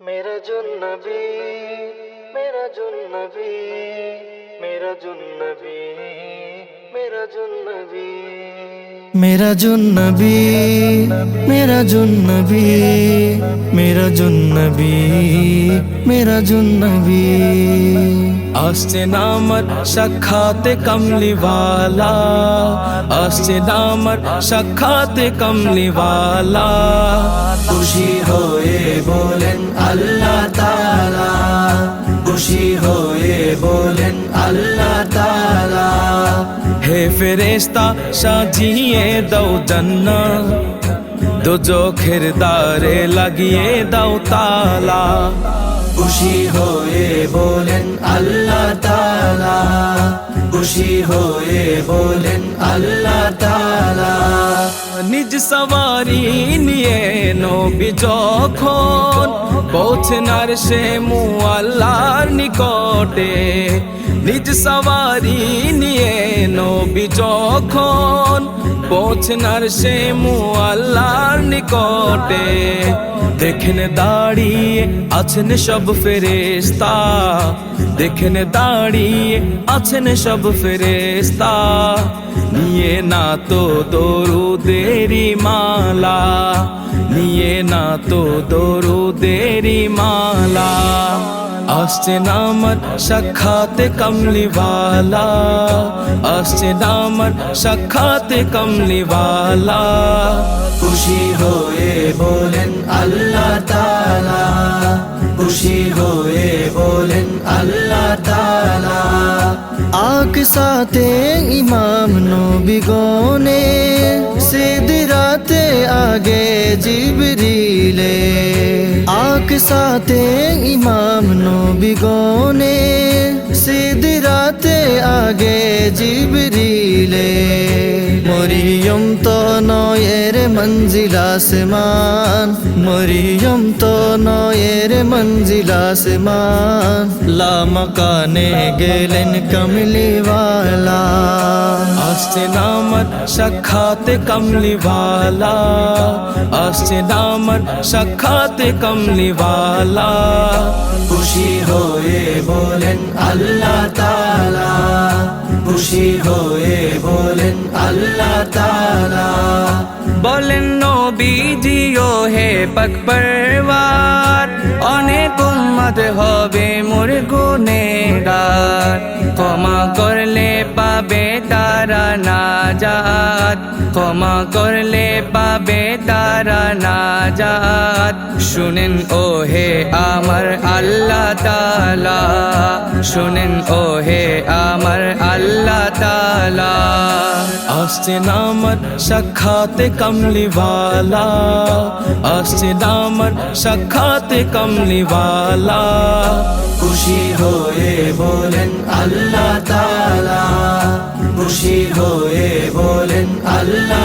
মেরা জন্নবী মেরা জন্নবী মেরা জন্নবী মেরা জন্নবী মেরা জুন্নবী মেরা জুন্নবী মেরা জুন্নবী মেরা জুন্নবী আসছে নামর সখাতে কমলিওয়ালা আসছে নামর সখাতে কমলিওয়ালা খুশি হয়ে বলেন আল্লাহ তাআলা খুশি হয়ে হে ফেরেশতা সাজিয়ে দাও জান্নাত দো চোখের দ্বারে লাগিয়ে দাও তালা খুশি হয়ে বলেন আল্লাহ তালা খুশি হয়ে বলেন আল্লাহ তালা নিজ সওয়ারি নিয়ে নবী যখন পৌঁছনার সে মুআল্লার নিকটে নিজ সওয়ারি নিয়ে নবী যখন পৌঁছনার সে মুআল্লার নিকটে দেখেন দাঁড়িয়ে আছেন সব ফেরেস্তা দেখেন দাঁড়িয়ে আছেন সব ফেরেস্তা নিয়ে না তো দরুদেরি মালা নিয়ে না তো দরুদেরি মালা। আসছে নামর সাক্ষাতে কমলিওয়ালা। আসছে নামর সাক্ষাতে কমলিওয়ালা। খুশি হয়ে বলেন আল্লাহ তালা খুশি হয়ে বলেন আল্লাহ তালা আক সাথে ইমাম নবী গনে সিদরাতে আগে জিবরিলে। আক সাথে ইমাম নবীগণে সিদরাতে আগে জিবরিলে। মরিয়ম তো নয়ের মঞ্জিল আসমান। মরিয়ম তো নয়ের মঞ্জিল আসমান। লামকানে গেলেন কমলিওয়ালা। আসছে নামর সাক্ষাতে কমলিওয়ালা। আসছে নামর সাক্ষাতে কমলিওয়ালা। খুশি হয়ে বলেন আল্লাহ তালা খুশি হয়ে বলেন আল্লাহ তালা বলেন নবীজি ও হে পাক পরবার অনেক উম্মত হবে মোর গুনেগার ক্ষমা করলে পাবে তারা নাজাত। ক্ষমা করলে পাবে তারা নাজাত। শুনেন ও হে আমার আল্লাহ তালা শুনেন ও হে আমার আল্লাহ তালা আসছে নামর সাক্ষাতে কমলিওয়ালা। আসছে নামর সাক্ষাতে কমলিওয়ালা। খুশি হয়ে বলেন আল্লাহ তালা খুশি হয়ে বলেন আল্লাহ